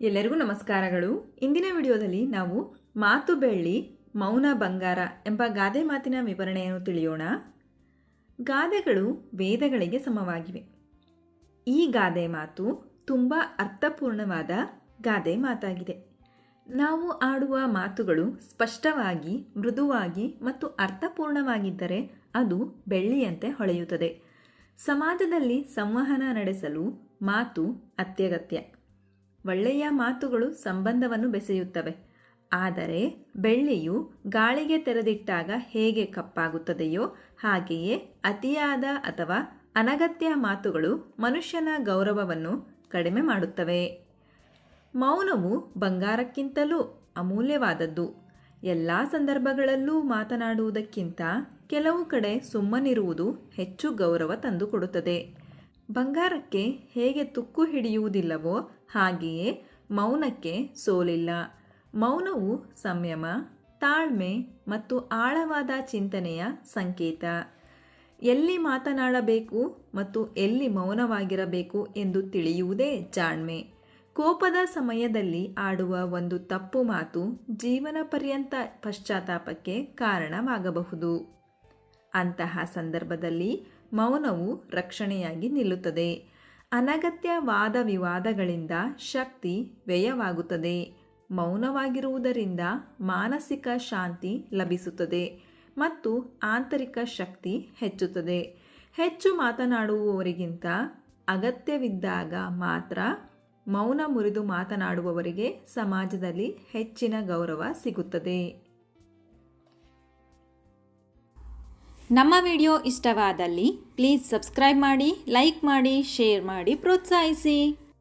ಎಲ್ಲರಿಗೂ ನಮಸ್ಕಾರಗಳು. ಇಂದಿನ ವಿಡಿಯೋದಲ್ಲಿ ನಾವು ಮಾತು ಬೆಳ್ಳಿ ಮೌನ ಬಂಗಾರ ಎಂಬ ಗಾದೆ ಮಾತಿನ ವಿವರಣೆಯನ್ನು ತಿಳಿಯೋಣ. ಗಾದೆಗಳು ವೇದಗಳಿಗೆ ಸಮವಾಗಿವೆ. ಈ ಗಾದೆ ಮಾತು ತುಂಬ ಅರ್ಥಪೂರ್ಣವಾದ ಗಾದೆ ಮಾತಾಗಿದೆ. ನಾವು ಆಡುವ ಮಾತುಗಳು ಸ್ಪಷ್ಟವಾಗಿ, ಮೃದುವಾಗಿ ಮತ್ತು ಅರ್ಥಪೂರ್ಣವಾಗಿದ್ದರೆ ಅದು ಬೆಳ್ಳಿಯಂತೆ ಹೊಳೆಯುತ್ತದೆ. ಸಮಾಜದಲ್ಲಿ ಸಂವಹನ ನಡೆಸಲು ಮಾತು ಅತ್ಯಗತ್ಯ. ಒಳ್ಳೆಯ ಮಾತುಗಳು ಸಂಬಂಧವನ್ನು ಬೆಸೆಯುತ್ತವೆ. ಆದರೆ ಬೆಳ್ಳಿಯು ಗಾಳಿಗೆ ತೆರೆದಿಟ್ಟಾಗ ಹೇಗೆ ಕಪ್ಪಾಗುತ್ತದೆಯೋ ಹಾಗೆಯೇ ಅತಿಯಾದ ಅಥವಾ ಅನಗತ್ಯ ಮಾತುಗಳು ಮನುಷ್ಯನ ಗೌರವವನ್ನು ಕಡಿಮೆ ಮಾಡುತ್ತವೆ. ಮೌನವು ಬಂಗಾರಕ್ಕಿಂತಲೂ ಅಮೂಲ್ಯವಾದದ್ದು. ಎಲ್ಲ ಸಂದರ್ಭಗಳಲ್ಲೂ ಮಾತನಾಡುವುದಕ್ಕಿಂತ ಕೆಲವು ಕಡೆ ಸುಮ್ಮನಿರುವುದು ಹೆಚ್ಚು ಗೌರವ ತಂದುಕೊಡುತ್ತದೆ. ಬಂಗಾರಕ್ಕೆ ಹೇಗೆ ತುಕ್ಕು ಹಿಡಿಯುವುದಿಲ್ಲವೋ ಹಾಗೆಯೇ ಮೌನಕ್ಕೆ ಸೋಲಿಲ್ಲ. ಮೌನವು ಸಂಯಮ, ತಾಳ್ಮೆ ಮತ್ತು ಆಳವಾದ ಚಿಂತನೆಯ ಸಂಕೇತ. ಎಲ್ಲಿ ಮಾತನಾಡಬೇಕು ಮತ್ತು ಎಲ್ಲಿ ಮೌನವಾಗಿರಬೇಕು ಎಂದು ತಿಳಿಯುವುದೇ ಜಾಣ್ಮೆ. ಕೋಪದ ಸಮಯದಲ್ಲಿ ಆಡುವ ಒಂದು ತಪ್ಪು ಮಾತು ಜೀವನ ಪರ್ಯಂತ ಪಶ್ಚಾತ್ತಾಪಕ್ಕೆ ಕಾರಣವಾಗಬಹುದು. ಅಂತಹ ಸಂದರ್ಭದಲ್ಲಿ ಮೌನವು ರಕ್ಷಣೆಯಾಗಿ ನಿಲ್ಲುತ್ತದೆ. ಅನಗತ್ಯ ವಾದ ವಿವಾದಗಳಿಂದ ಶಕ್ತಿ ವ್ಯಯವಾಗುತ್ತದೆ. ಮೌನವಾಗಿರುವುದರಿಂದ ಮಾನಸಿಕ ಶಾಂತಿ ಲಭಿಸುತ್ತದೆ ಮತ್ತು ಆಂತರಿಕ ಶಕ್ತಿ ಹೆಚ್ಚುತ್ತದೆ. ಹೆಚ್ಚು ಮಾತನಾಡುವವರಿಗಿಂತ ಅಗತ್ಯವಿದ್ದಾಗ ಮಾತ್ರ ಮೌನ ಮುರಿದು ಮಾತನಾಡುವವರಿಗೆ ಸಮಾಜದಲ್ಲಿ ಹೆಚ್ಚಿನ ಗೌರವ ಸಿಗುತ್ತದೆ. ನಮ್ಮ ವಿಡಿಯೋ ಇಷ್ಟವಾದಲ್ಲಿ ಪ್ಲೀಸ್ ಸಬ್ಸ್ಕ್ರೈಬ್ ಮಾಡಿ, ಲೈಕ್ ಮಾಡಿ, ಶೇರ್ ಮಾಡಿ, ಪ್ರೋತ್ಸಾಹಿಸಿ.